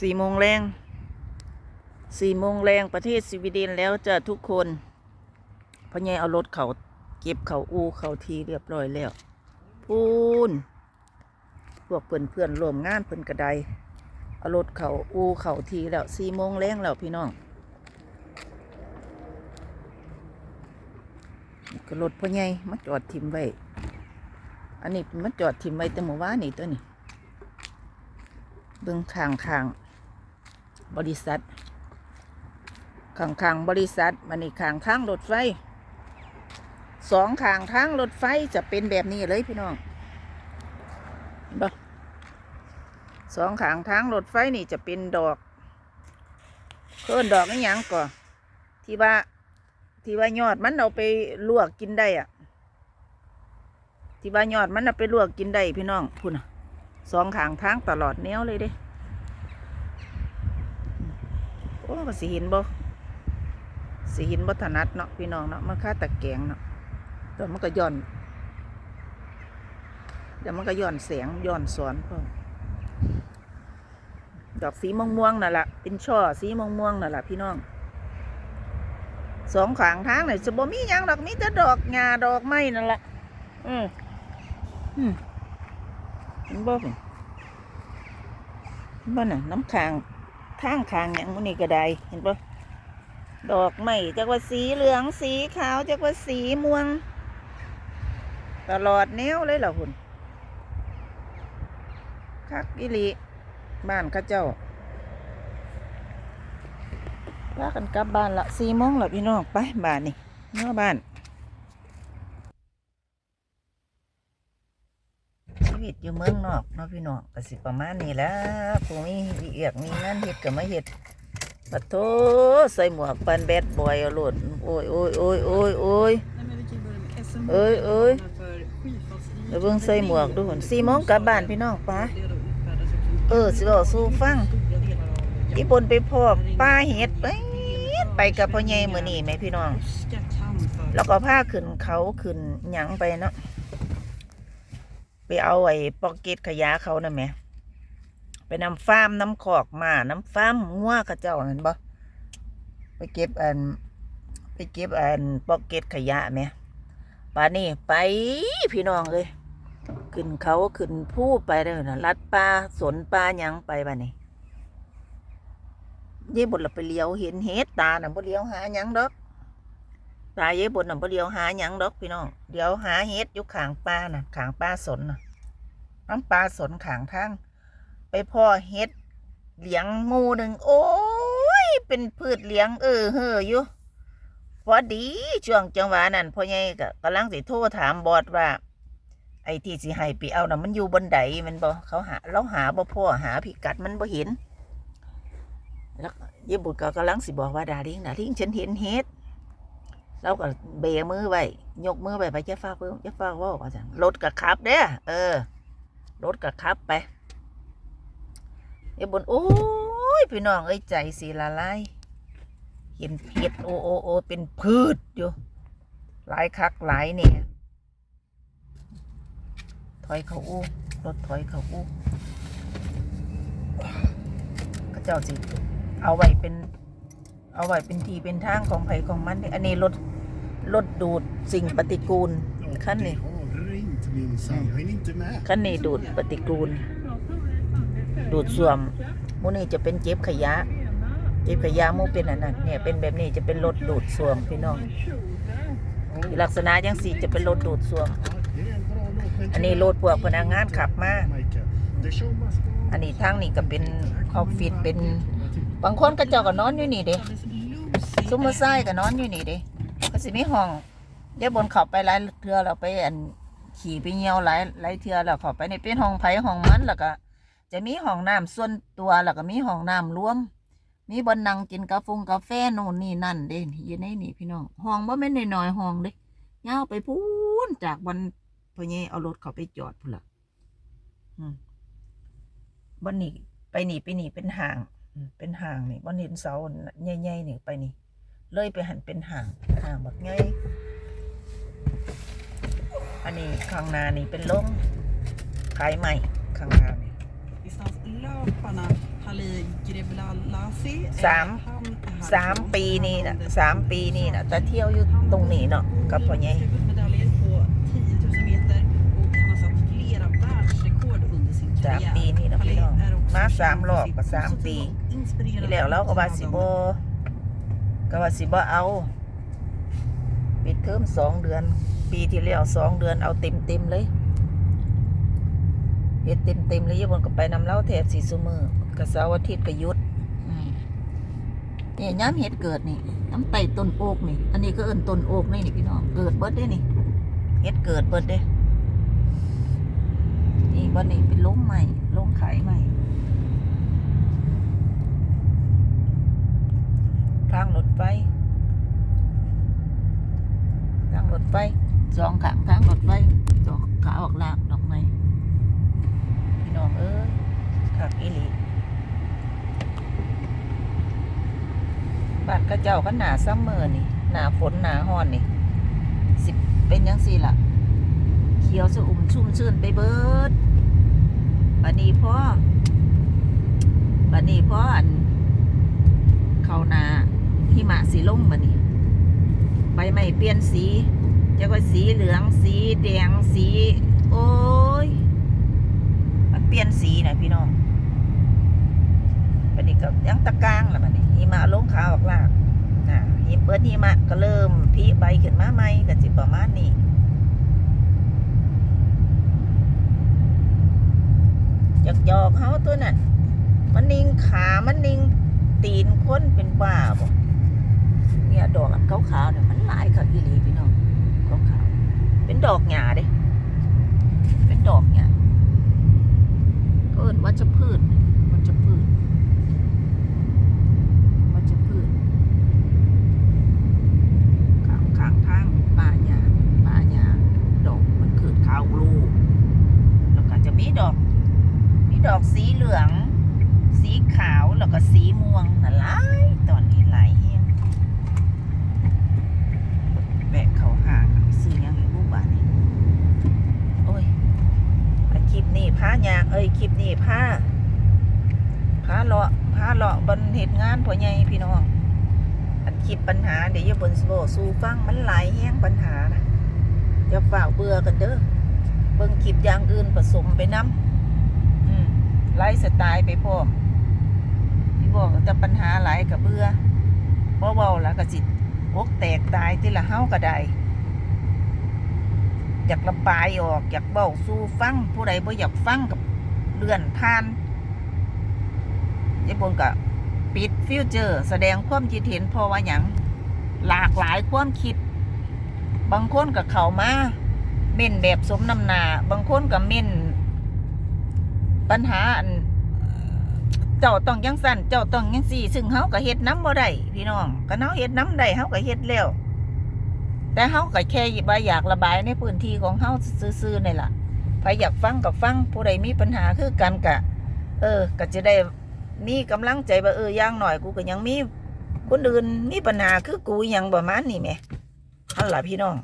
สี่โมงแรงสี่โมงแรงประเทศสวีเดนแล้วจะทุกคนพ่อใหญ่เอารถเขาเก็บเขาอูเขาทีเรียบร้อยแล้ว พูนพวกเพื่อนเพื่อนๆรวมงานเพื่อนกระไดเอารถเขาอูเขาทีแล้วสี่โมงแรงแล้วพี่น้องก็รถพ่อใหญ่มาจอดทิมไว้อันนี้มันจอดทิมไว้แต่เมื่อวานนี่ตัวนี้เบิ่งข้างข้าง บริษัทข้างข้างๆบริษัทมันนี่ข้างทางรถไฟสองข้างทางรถไฟจะเป็นแบบนี้เลยพี่น้องบสองข้างทางรถไฟนี่จะเป็นดอกเพิ่นดอกนี่ยังก่อที่ว่าที่ว่ายอดมันเอาไปลวกกินได้อะที่ว่ายอดมันเอาไปลวกกินได้พี่น้องพุ่นะสองขางทางตลอดแนวเลยเด้ โอ้ก็สิเห็นบ่สิเห็นบ่ถนัดเนาะพี่น้องเนาะมันค่าตะแกงเนาะแต่มันก็ย้อนเดี๋ยวมันก็ย้อนแสงย้อนสอนพร้อดอกสีม่วงๆนั่นแหละเป็นช่อสีม่วงๆนั่นแหละพี่น้องสองขางทางเนี่ยจะบ่มียังดอกมีแต่ดอกหญ้าดอกไม้นั่นแหละอืมอืมเห็นบ่เห็นบ่น่ะน้ำคาง ทางคางอย่างมันนี่ก็ได้เห็นบ่ดอกไม้จักว่าสีเหลืองสีขาวจักว่าสีม่วง ตลอดแนวเลยเหรอคุณคักอิลีบ้านข้าเจ้าพากันกลับบ้านละสี่โมงละพี่น้องไปบ้านนี่เมื่อบ้าน ชีวิต อยู่เมืองนอกเนาะพี่น้องก็สิประมาณนี้แล้วผู้มีเอียกมีงานเฮ็ดก็มาเฮ็ดปัดโทใส่หมวกปันแบดบอยเอาโลดโอ้ยโอ้ยโอ้ยโอ้ยโอ้ย Nej, men vi kan börja med SM. Oj, oj. För skidfast เดี๋ยวเบิ่งใส่หมวกดูหุ่นสี่โมงกลับบ้านพี่น้องป้าเออสิบอกสู่ฟังอีปนไปพ่อป้าเฮ็ดไปไปกับพ่อใหญ่มือนี้แหมพี่น้อง แล้วก็พาขึ้นเขาขึ้นหยังไปเนาะ ไปเอาไอ้ปอกเก็ตขยะเขาน่ะแม่ไปนำฟาร์มน้ำขอกมาน้ำฟาร์มงัวเขาเจ้าเห็นบ่ไปเก็บอันไปเก็บอันปอกเก็ตขยะแม่ป่านนี้ไปพี่น้องเอ้ยขึ้นเขาขึ้นผู้ไปเลยนะลัดป่าสนป่ายังไปบ้านี้เย่บนเราไปเลี้ยวเห็นเฮ็ดตาหน่ะบ่เลี้ยวหายังดอก ตายเย่บนน่ะบ่เดียวหาหยังดอกพี่น้องเดี๋ยวหาเฮ็ดอยู่ขางป่าน่ะขางป่าสนน่ะน้ำปลาสนขางทางไปพ่อเฮ็ดเหลียงมูหนึ่งโอ้ยเป็นพืชเหลียงเออเฮออยู่พอดีช่วงจังหวะนั้นพ่อใหญ่ก็กำลังสิโทรถามบอดว่า ไอ้ที่สิให้ไปเอาน่ะมันอยู่บนไดมันบ่เขาหาเราหาบ่พ่อหาพิกัดมันบ่เห็นแล้วเยบุตรก็กำลังสิบอกว่าดาริงดาริงฉันเห็นเฮ็ด เราก็เบมือไว้ยกมือไว้ไปเจะฟ้าเพิ่มจะฟ้าเว่าว่าจังรถกับขับเด้อเออรถกับขับไปไอ้บนโอ้ยพี่น้องเอ้ยใจสีละลายเห็นเห็ดโอโอโอเป็นพืชอยู่หลายคักหลายเนี่ยถอยเขาอู้รถถอยเขาอู้ก็เจ้าสิเอาไว้เป็น เอาไว้เป็นทีเป็นทางของไผของมันเด้อันนี้รถรถดูดสิ่งปฏิกูลคันนี้ Har det inte min Jag hinner inte med. คันนี้ดูดปฏิกูล ดูดส่วมหมูนี่จะเป็นเจ็บขยะ เจ็บขยะหมูเป็นอันนั้นเนี่ยเป็นแบบนี้จะเป็นรถดูดส่วมพี่น้อง ลักษณะยังสีจะเป็นรถดูดส่วม Ja, det är en bra låt. Men อันนี้รถพวกพนักงานขับมา Majka, det show must go on. อันนี้ทางนี้ก็เป็นออฟฟิศเป็น บางคนก็เจ้าก็นอนอยู่นี่เด้ซุมมอร์ไซก็นอนอยู่นี่เด้ก็สิมีห้องเดี๋ยวบนเขาไปหลายเทือเราไปอันขี่ไปเหี่ยวหลายหลายเทือแล้วเขาไปในเป็นห้องไผ่ห้องมันแล้วก็ จะมีห้องน้ำส่วนตัวแล้วก็มีห้องน้ำรวม มีบนนั่งกินกาแฟกาแฟนู่นนี่นั่นเด้อยู่ในนี่พี่น้องห้องบ่แม่นน้อยห้องเด้ยาวไปพูนจากบนพญ่เอารถเขาไปจอดพุ่นล่ะอืมบนนี่ไปนี่ไปนี่เป็นห่าง เป็นห่างนี่บ่เห็นเสาใหญ่ๆนี่ไปนี่ เลยไปหันเป็นห่างห่างแบบไงอันนี้ข้างหน้านี่เป็นลงขายใหม่ข้างหน้านี่ Distans löparna, Halli Lassi. สาม Han är สาม härifrån. ปีนี่ Han นะ vann สามปีนี่นะแต่เที่ยวอยู่ตรงนี้เนาะกับพ่อใหญ่ huvudmedaljer på 10 000 meter och han har satt flera världsrekord under sin สาม karriär. ปีนี่นะพี่ Palais น้อง är också มาสาม känd ร för อบ sitt ก็สามปี positiva och inspirerande ที่แล้วเราก็ว่าสิบ framträdande. ก็ว่าสิบ่เอาปิดเทอมสองเดือน ปีที่แล้วสองเดือนเอาเต็มเต็มๆเลยเฮ็ดเต็มเต็มๆเลยยี่บนก็ไปนำเล่าแถบสีซุมือกับเสาร์อาทิตย์ก็หยุดอืมเนี่ยย้ำเฮ็ดเกิดนี่น้ำไต่ต้นโอกนี่ อันนี้ก็เอิ้นต้นโอกนี่นี่พี่น้อง เกิดเบิดเด้นี่เฮ็ดเกิดเบิดเด้ นี่บ่นี่เป็นลงใหม่ลงขายใหม่ ทางรถไฟทางรถไฟสองขางทางรถไฟดอกขาออกลากดอกไม้พี่น้องเอ้ยขักอีหลีบ้านกระเจ้าก็หนาซัมเมอร์นี่หนาฝนหนาฮอนนี่สิเป็นยังสี่ล่ะ เขียวสะอุ่มชุ่มชื่นไปเบิด บัดนี้พ่อบัดนี้พ่ออันเขานาหิมะสีลงบัดนี้ใบไม้เปลี่ยนสีจะก็สีเหลืองสีแดงสี โอ้ยมันเปลี่ยนสีนะพี่น้องบัดนี้ก็ยังตะก้างล้วบัดนี้หิมะลงขาวออกลากนะหิมเปิดหิมะก็เริ่มพีใบขึ้นมาใหม่ก็สิประมาณนี้ อยากยอกเขาตัวนั้นมันนิงขามันนิงตีนคนเป็นบ้าบ่เนี่ยดอกอันขาวๆเนี่ยมันหลายกับอีหลีพี่น้องขาวๆเป็นดอกหญ้าเด้เป็นดอกหญ้าก็เอิ้นวัชพืชวัชพืชข้างข้างทางป่าหญ้าป่าหญ้าดอกมันคือขาวลูกแล้วก็จะมีดอก มีดอกสีเหลือง สีขาวแล้วก็สีม่วงน่ะหลายตอนนี้หลายแฮง แบกเขาหางไปซื้อหยังให้ลูกบ้านนี่โอ้ยอะคลิป นี้พายางเอ้ยคลิปนี้พาพาเลาะพาเลาะบนเหตุงานพ่อใหญ่พี่น้องอันคลิปปัญหาเดี๋ยวอย่าบนสโบสู้ฟังมันหลายแห้งปัญหานะอย่าฝ่าเบื่อกันเด้อเบิ่งคลิปอย่างอื่นผสมไปน้ำอืมไลฟ์สไตล์ไปพร้อมพี่บอกแต่ปัญหาหลายกับเบื่อเว้าแล้วก็จิตอกแตกตายที่ละเฮ้าก็ได้ อยากระบายออกอยากเบ้าสู้ฟังผู้ใดบ่อยากฟังกับเลื่อนผ่านยายบนก็ปิดฟิวเจอร์ แสดงความคิดเห็นพราะว่าหยังหลากหลายความคิด บางคนกับเขามาเม่นแบบสมน้ำหนา บางคนกับเม่นปัญหาอันเจ้าต้องยังสั่นเจ้าต้องยังสี่ ซึ่งเฮาก็เฮ็ดน้ำบ่ได้พี่น้องก็เฮาเฮ็ดน้ำได้เฮาก็เฮ็ดแล้ว แต่เฮาก็แค่บ่อยากระบายในพื้นที่ของเฮาซื่อๆนี่ล่ะใครอยากฟังก็ฟังผู้ใดมีปัญหาคือกันกะ เออ ก็จะได้มีกำลังใจว่าเอออย่างหน่อยกูก็ยังมีคนอื่นมีปัญหาคือกูยังประมาณนี้แหมนั่นล่ะพี่น้อง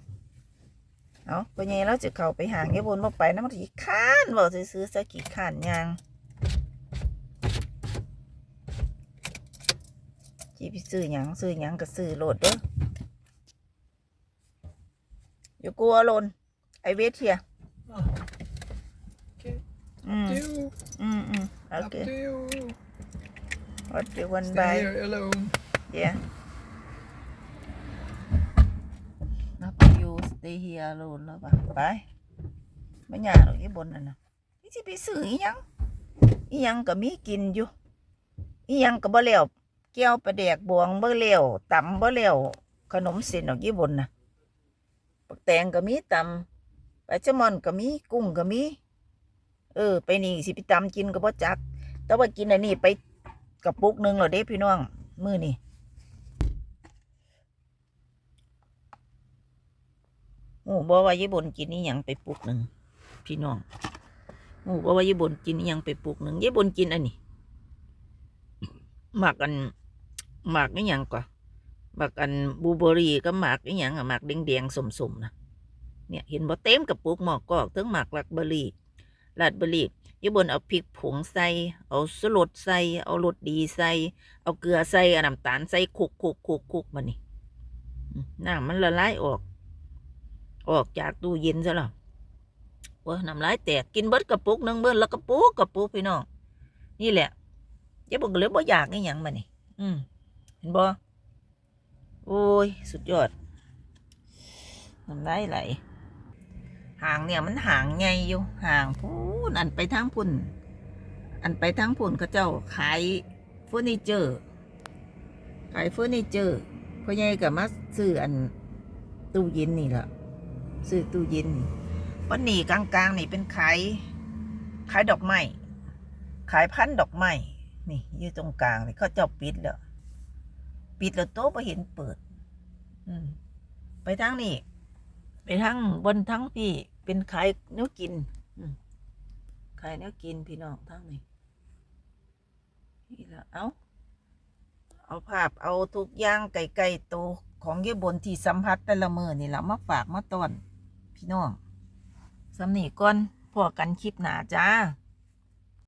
เอาไปไงเราจะเข้าไปหางยายบนบ่ไปน้ำขี้ข้านเว้าซื่อๆซะขี้ข้านยางจีไปซื้อหยังซื้อหยังก็ซื้อโหลดเด้อ อย่ากลัวหลนไอเวทเฮีย Okay. อืม You. อืมอืมโอ Up เค to you. what do you want Stay buy here alone. yeah not you stay here alone แล้วปะไปไม่ยากหรอกยี่บนนั่นนะนี่สิไปซื้ออีหยังอีหยังก็มีกินอยู่อีหยังก็บ่แล้วแก้วปลาแดกบวงบ่แล้วตำบ่แล้วขนมเส้นดอกยี่บนน่ะ ปักแตงก็มีตำปลาแซลมอนก็มีกุ้งก็มี เออ ไปนี่สิไปตำกินก็บ่จัก แต่ว่ากินอันนี้ไปกระปุกหนึ่งเหรอเด้พี่น้อง มือนี่โอ้บอกว่าญี่ปุ่นกินนี่ยังไปปุกหนึ่งพี่น้องโอ้บอกว่าญี่ปุ่นกินนี่ยังไปปุกหนึ่งญี่ปุ่นกินอันนี้หมักอันหมักนี่ยังกว่า หมักอันบูเบอรี่ก็หมักนี่ยังอะหมักแดงๆสมๆนะเนี่ยเห็นบ่เต็มกระปุกหมอกกอกถึงหมักลักเบอรี่ลาดเบอรี่ยายบนเอาพริกผงใส่ เอาสลดใส่ เอารสดีใส่ เอาเกลือใส่เอาน้ำตาลใส่คุกคุกคุกคุกมานี่น้ำมันละลายออก ออกจากตู้เย็นซะแล้วว่าน้ำลายแตกกินเบิดกระปุกนึงเบิดแล้วกระปุกกระปุกพี่น้องนี่แหละยายบนก็เลยบ่อยากนี่ยังมานี่อืมเห็นบ่ โอ้ย สุดยอดน้ำลายไหลห่างเนี่ยมันห่างไงอยู่ห่างพูนอันไปทางพุ่น อันไปทางพุ่นเขาเจ้าขายเฟอร์นิเจอร์ขายเฟอร์นิเจอร์พ่อใหญ่ก็มาซื้ออันตู้เย็นนี่แหละซื้อตู้เย็นนี่วันนี้กลางๆนี่เป็นขายขายดอกไม้ขายพันธุ์ดอกไม้นี่อยู่ตรงกลางนี่เขาเจ้าปิดแล้ว ปิดแล้วโต๊ะไปเห็นเปิด อืมไปทางนี้ไปทางบนทั้งพี่ เป็นขายเนื้อกินขายเนื้อกินพี่น้องทั้งนี้นี่ละเอาเอาภาพเอาทุกอย่างไก่ไก่โตวของเยี่บนที่สัมผัสแต่ละมือนี่ละมาฝากมาตอน พี่น้องสำนีก่อนพอกันคลิปหนาจ้า